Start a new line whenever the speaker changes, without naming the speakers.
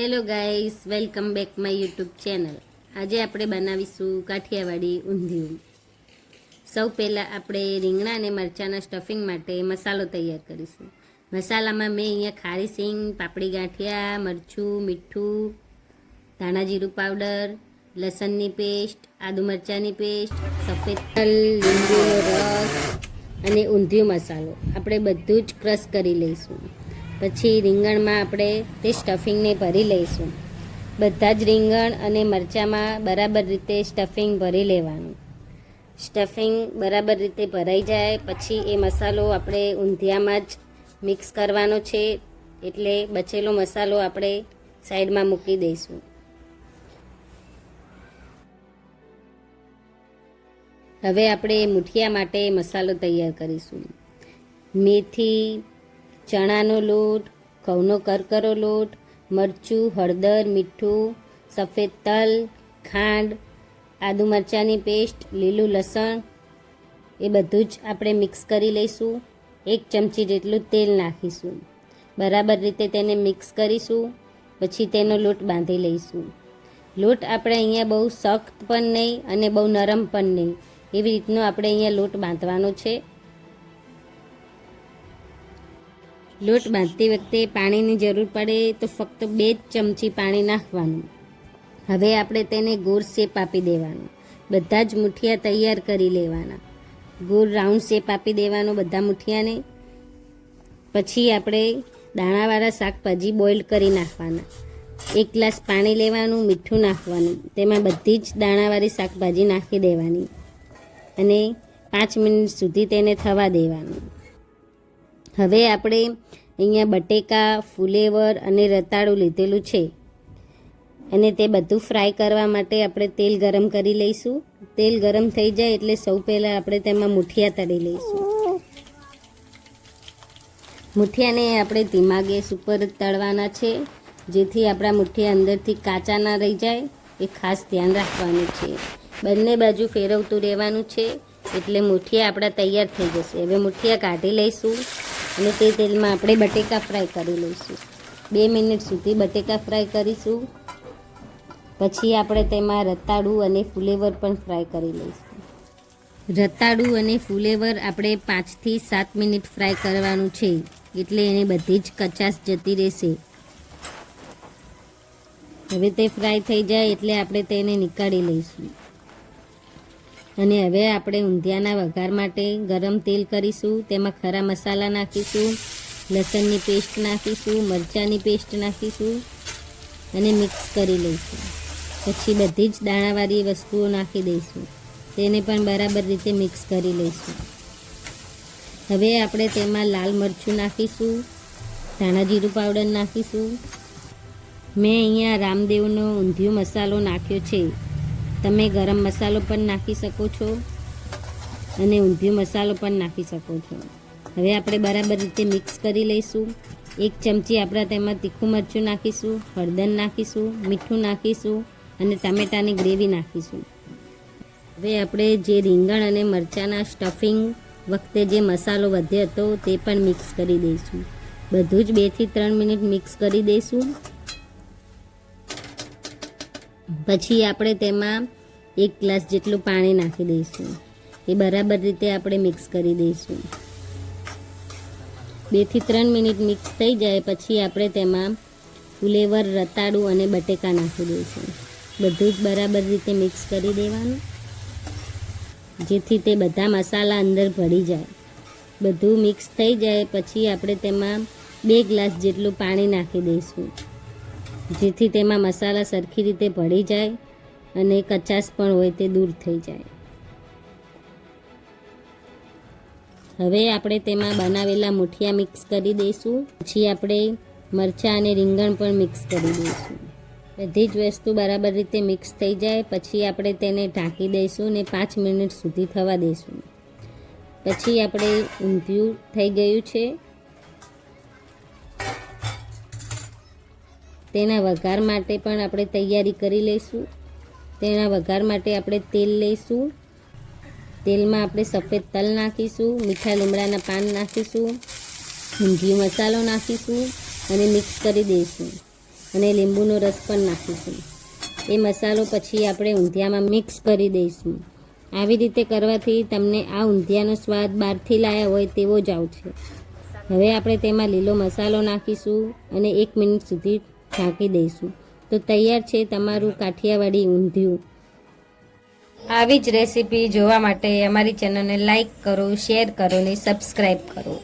Hello guys welcome back my YouTube channel આજે આપણે બનાવીશું કાઠિયાવાડી ઊંધિયું. સૌ પહેલાં આપણે રીંગણા અને મરચાંના સ્ટફિંગ માટે મસાલો તૈયાર કરીશું. મસાલામાં મેં અહીંયા ખારી સિંગ, પાપડી ગાંઠિયા, મરચું, મીઠું, ધાણા જીરું પાવડર લસણની પેસ્ટ આદુ મરચાંની પેસ્ટ સફેદ તલ, લીંબુનો રસ અને ઊંધિયું મસાલો. આપણે બધું જ ક્રશ કરી લઈશું. પછી રીંગણમાં આપણે તે સ્ટફિંગને ભરી લઈશું. બધા જ રીંગણ અને મરચાંમાં બરાબર રીતે સ્ટફિંગ ભરી લેવાનું. સ્ટફિંગ બરાબર રીતે ભરાઈ જાય, પછી એ મસાલો આપણે ઊંધિયામાં જ મિક્સ કરવાનો છે, એટલે બચેલો મસાલો આપણે સાઈડમાં મૂકી દઈશું. હવે આપણે મુઠિયા માટે મસાલો તૈયાર કરીશું. મેથી ચણાનો લોટ, ઘઉંનો કરકરો લોટ, મરચું, હળદર, મીઠું, સફેદ તલ, ખાંડ, આદુ મરચાંની પેસ્ટ, લીલું લસણ, એ બધું જ આપણે મિક્સ કરી લઈશું. એક ચમચી જેટલું તેલ નાખીશું. બરાબર રીતે તેને મિક્સ કરીશું, પછી તેનો લોટ બાંધી લઈશું. લોટ આપણે અહીંયા બહુ સખ્ત પણ નહીં અને બહુ નરમ પણ નહીં. એવી રીતનો આપણે અહીંયા લોટ બાંધવાનો છે. લોટ બાંધતી વખતે પાણીની જરૂર પડે તો ફક્ત બે જ ચમચી પાણી નાખવાનું. હવે આપણે તેને ગોળ શેપ આપી દેવાનો. બધા જ મુઠિયા તૈયાર કરી લેવાના. ગોળ રાઉન્ડ શેપ આપી દેવાનો બધા મુઠિયાને. પછી આપણે દાણાવાળા શાકભાજી બોઇલ કરી નાખવાના. એક ગ્લાસ પાણી લેવાનું, મીઠું નાખવાનું. તેમાં બધી જ દાણાવાળી શાકભાજી નાખી દેવાની. અને પાંચ મિનિટ સુધી તેને થવા દેવાનું. હવે આપણે અહીંયા બટેકા, ફુલેવર અને રતાળું લીધેલું છે. અને તે બધું ફ્રાય કરવા માટે આપણે તેલ ગરમ કરી લઈશું. તેલ ગરમ થઈ જાય એટલે સૌ પહેલાં આપણે તેમાં મુઠિયા તળી લઈશું. મુઠિયાને આપણે ધીમા ગેસ ઉપર તળવાના છે. જેથી આપણા મુઠિયા અંદરથી કાચા ના રહી જાય. એ ખાસ ધ્યાન રાખવાનું છે. બંને બાજુ ફેરવતું રહેવાનું છે. એટલે મુઠિયા આપણા તૈયાર થઈ જશે. હવે મુઠિયા કાઢી લઈશું. અને તે તેલમાં આપણે બટેકા ફ્રાય કરી લઈશું. બે મિનિટ સુધી બટેકા ફ્રાય કરીશું. પછી આપણે તેમાં રતાળું અને ફુલેવર પણ ફ્રાય કરી લઈશું. રતાળું અને ફુલેવર આપણે પાંચથી સાત મિનિટ ફ્રાય કરવાનું છે, એટલે એની બધી જ કચાશ જતી રહેશે. હવે તે ફ્રાય થઈ જાય એટલે આપણે તેને નીકાળી લઈશું. અને હવે આપણે ઊંધિયાના વઘાર માટે ગરમ તેલ કરીશું, તેમાં ખરા મસાલા નાખીશું, લસણની પેસ્ટ નાખીશું, મરચાંની પેસ્ટ નાખીશું અને મિક્સ કરી લઈશું. પછી બધી જ દાણાવાળી વસ્તુઓ નાખી દઈશું. તેને પણ બરાબર રીતે મિક્સ કરી લઈશું. હવે આપણે તેમાં લાલ મરચું નાખીશું, ધાણા જીરું પાવડર નાખીશું. મેં અહીંયા રામદેવનો ઊંધિયું મસાલો નાખ્યો છે. તમે ગરમ મસાલો પણ નાખી શકો છો અને ઊંધિયું મસાલો પણ નાખી શકો છો. હવે આપણે બરાબર રીતે મિક્સ કરી લઈશું. એક ચમચી આપણે તેમાં તીખું મરચું નાખીશું, હળદર નાખીશું, મીઠું નાખીશું અને ટામેટાની ગ્રેવી નાખીશું. હવે આપણે જે રીંગણ અને મરચાંના સ્ટફિંગ વખતે જે મસાલો વધ્યો હતો તે પણ મિક્સ કરી દઈશું. બધું જ બેથી ત્રણ મિનિટ મિક્સ કરી દઈશું. પછી આપણે તેમાં એક ગ્લાસ જેટલું પાણી નાખી દઈશું. એ બરાબર રીતે આપણે મિક્સ કરી દઈશું. બેથી ત્રણ મિનિટ મિક્સ થઈ જાય પછી આપણે તેમાં ફુલેવર, રતાળું અને બટેકા નાખી દઈશું. બધું જ બરાબર રીતે મિક્સ કરી દેવાનું. જેથી તે બધા મસાલા અંદર ભળી જાય. બધું મિક્સ થઈ જાય પછી આપણે તેમાં બે ગ્લાસ જેટલું પાણી નાખી દઈશું. જેથી તેમાં મસાલા સરખી રીતે ભળી જાય અને કચાશ પણ હોય તે દૂર થઈ જાય. હવે આપણે તેમાં બનાવેલા મુઠિયા મિક્સ કરી દઈશું. પછી આપણે મરચાં અને રીંગણ પણ મિક્સ કરી દઈશું. બધી જ વસ્તુ બરાબર રીતે મિક્સ થઈ જાય. પછી આપણે તેને ઢાંકી દઈશું ને પાંચ મિનિટ સુધી થવા દઈશું. પછી આપણે ઊંધિયું થઈ ગયું છે. તેના વઘાર માટે પણ આપણે તૈયારી કરી લઈશું. તેના વઘાર માટે આપણે તેલ લઈશું. તેલમાં આપણે સફેદ તલ નાખીશું, મીઠા લીમડાના પાન નાખીશું ઊંધિયું મસાલો નાખીશું અને મિક્સ કરી દઈશું. અને લીંબુનો રસ પણ નાખીશું. એ મસાલો પછી આપણે ઊંધિયામાં મિક્સ કરી દઈશું. આવી રીતે કરવાથી તમને આ ઊંધિયાનો સ્વાદ બહારથી લાયા હોય તેવો જ આવશે. હવે આપણે તેમાં લીલો મસાલો નાખીશું અને એક મિનિટ સુધી ઢાંકી દઈશું. તો તૈયાર છે તમારું કાઠિયાવાડી ઊંધિયું. આવી જ રેસીપી જોવા માટે અમારી ચેનલને લાઈક કરો, શેર કરો ને સબસ્ક્રાઈબ કરો.